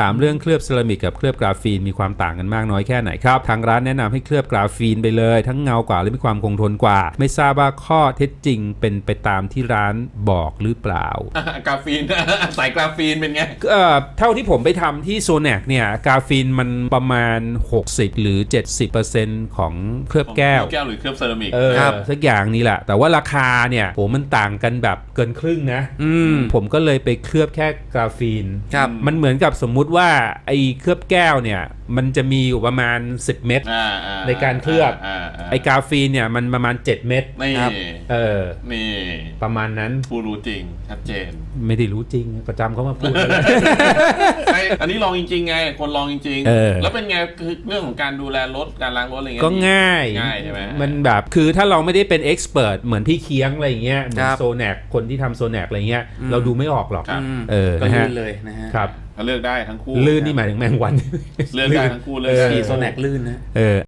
ถามเรื่องเคลือบเซรามิกกับเคลือบกราฟีนมีความต่างกันมากน้อยแค่ไหนครับ ทางร้านแนะนำให้เคลือบกราฟีนไปเลย ทั้งเงากว่าและมีความคงทนกว่า ไม่ทราบว่าข้อเท็จจริงเป็นไปตามที่ร้านบอกหรือเปล่าอะกราฟีนใส่กราฟีนเป็นไงเอ่อเท่าที่ผมไปทำที่โซแนกเนี่ยกราฟีนมันประมาณ 60 หรือ 70%ของเคลือบแก้ว แก้วหรือเคลือบเซรามิกเออครับสักอย่างนี้แหละ แต่ว่าราคาเนี่ยโหมันต่างกันแบบเกินครึ่งนะ อืมผมก็เลยไปเคลือบแค่กราฟีนครับมันเหมือนกับสมมุติว่าไอ้เคลือบแก้วเนี่ย มันจะมีอยู่ประมาณ 10 เม็ดอ่าอ่าในการเคลือบาาไอ้กราฟีนเนี่ยมันประมาณ 7 เม็ดนี่ครับเออนี่ประมาณนั้นผู้รู้จริงชัดเจน ไม่ได้รู้จริงก็จำเขามาพูดนั่นแหละไอ้อันนี้ลองจริงๆไง คนลองจริงเออแล้วเป็นไงคือเรื่องของการดูแลรถการล้างรถอะไรเงี้ยก็ง่ายง่ายใช่ไหมมันแบบคือถ้าเราไม่ได้เป็นเอ็กซ์เพรสเหมือนพี่เคียงอะไรอย่างเงี้ยเหมือคนรับโซแนกคนที่ทำโซแนกอะไรเงี้ยอืม เราดูไม่ออกหรอก ครับ อืมเออก็นะลื่ฮะนเลยนะฮะครับก็เลือกได้ทั้งคู่ ลื่นนี่หมายถึงแมงวัน เลือกได้ทั้งคู่เลยเออขี่โซแนกลื่นนะ เออ